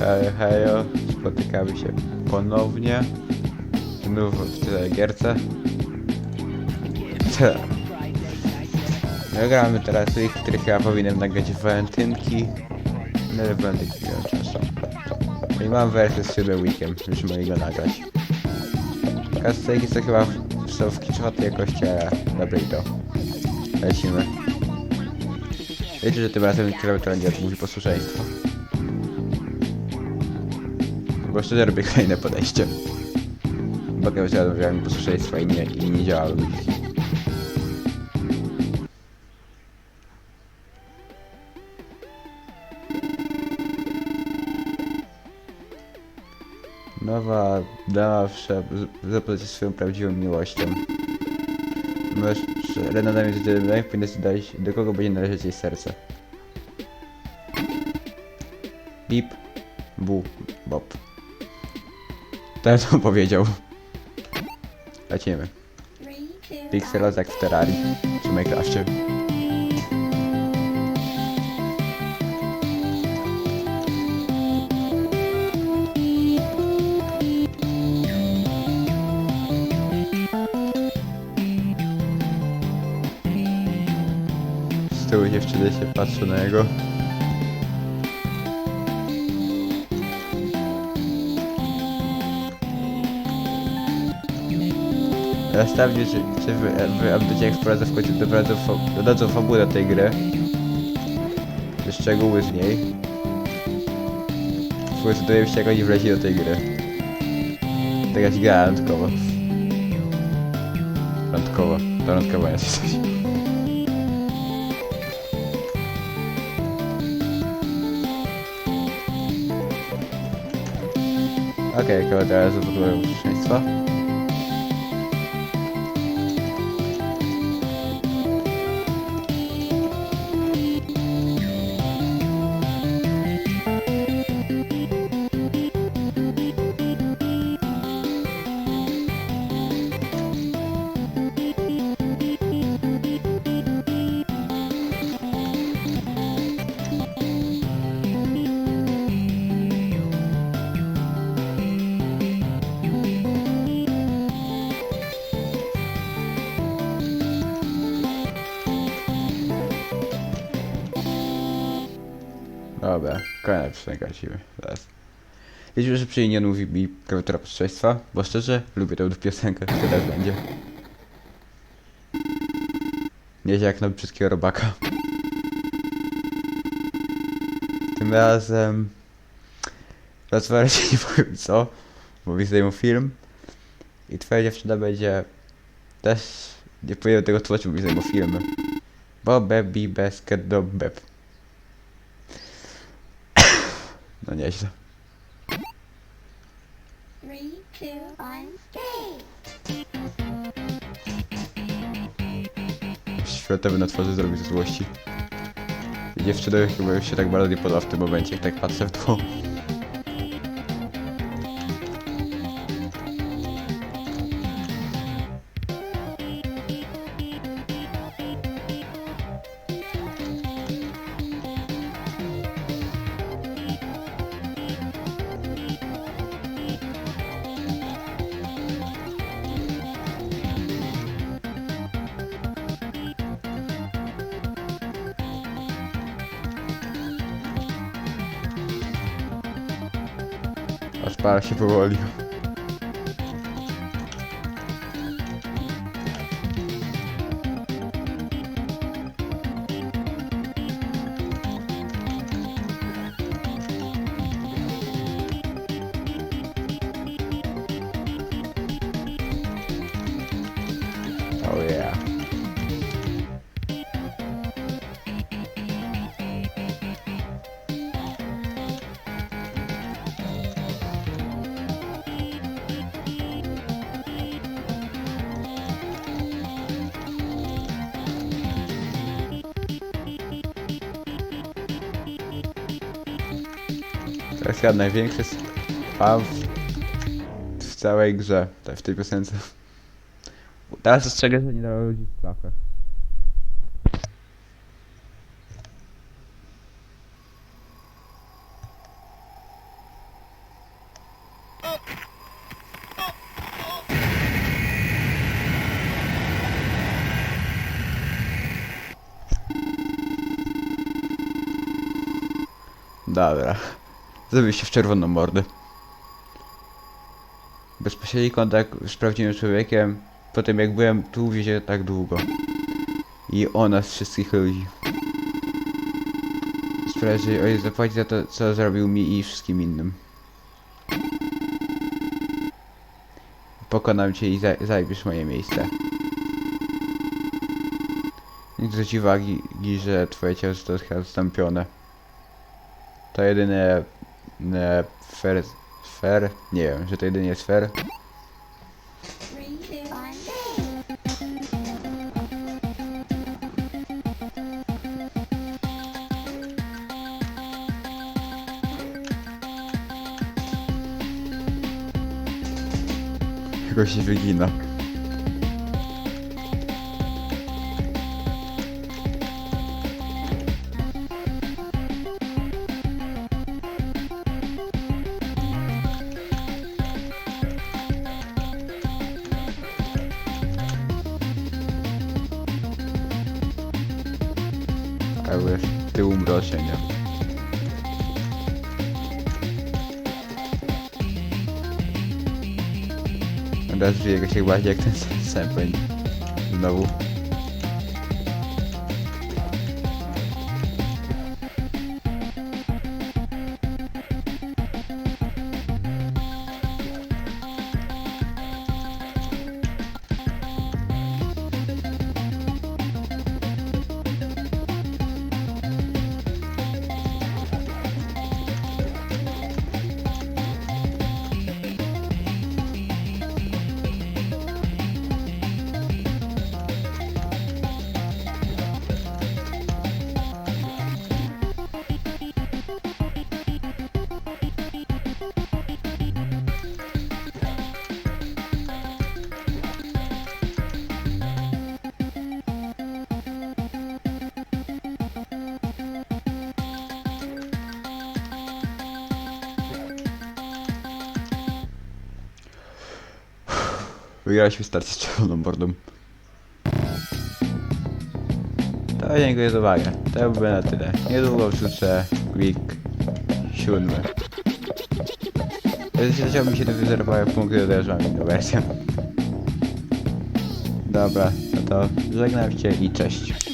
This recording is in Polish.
Hej, hejo, spotykamy się ponownie. Znów w tyle gierce. Te- No gramy teraz tych, których ja powinienem nagrać w walentynki. No ale walentynki czasu. No i mam wersję z Cyber Weekiem, już mogę go nagrać. Kastelki to chyba w- są w kiczowatej jakości, ale dobra i to. Lecimy. Wiecie, że tym razem klawiatura nie odmówi posłuszeństwa. Bo szczerze robię kolejne podejście. Bo klawiatura odmawia mi posłuszeństwa i nie, i nie działa ludziki. Nowa dama zapoznać się z swoją prawdziwą miłością. Możesz Renata mieć tyle powinna zdać, do kogo będzie należeć jej serce. Bip, bu, bob. Ten to powiedział. Lecimy. Pixelos jak w Terrarii, czy Minecrafcie. Z tyłu dziewczyny się patrzą na jego. Następnie, czy, czy wy, wy jak wprowadzę w końcu dodadzą, dodadzą fabułę do tej gry. Te Szczegóły z niej. W końcu dowiemy się jak oni wleźli do tej gry. To jakaś gra randkowa. Randkowa. To randkowa jest coś. Okej, okay, teraz zabuduję bezpieczeństwo. Dobra, kolejna piosenka lecimy. Teraz. Wiecie, że przy niej nie mówi mi klawiatura posłuszeństwa? Bo szczerze, lubię tę piosenkę, to też będzie. Nieźle jak na wszystkiego robaka. Tym razem... Rozmawiać nie powiem co, bo mi zdejmą film. I twoja dziewczyna będzie... Też... Nie powinienem tego tłumaczyć, bo mi zdejmą film. Bo baby basket do beb. No nieźle. Three, two, one, go! Światowy na twarzy zrobił ze złości. Dziewczyny chyba już się tak bardzo nie podoba w tym momencie, jak tak patrzę w to. as paradas, vou tipo, ali, To jest chyba największy spam w całej grze, tak w tej piosence. Teraz ostrzegę, że nie dało ludzi w klapę. Dobra. Zrobił się w czerwoną mordę. Bezpośredni kontakt z prawdziwym człowiekiem po tym jak byłem tu w wiezie tak długo. I o nas wszystkich ludzi. Sprawia, że ojciec zapłaci za to, co zrobił mi i wszystkim innym. Pokonam cię i za zajmiesz moje miejsce. Nie zwróć uwagi, że twoje ciało zostało zastąpione. To jedyne... Ne, fair... Fair? Nie wiem, że to jedynie jest fair. Three, two, one, go. Jakoś się wygina. Ale tył mroczenia. Teraz żyje go się bardziej jak ten sępeń. Znowu. Wygraliśmy start z czerwoną mordą. To dziękuję za uwagę. To byłoby na tyle. Niedługo wrzucę week siódmy. Jeśli chciałbym się wyzerwować punkty, to też mam inną wersję. Dobra, no to żegnam się i cześć.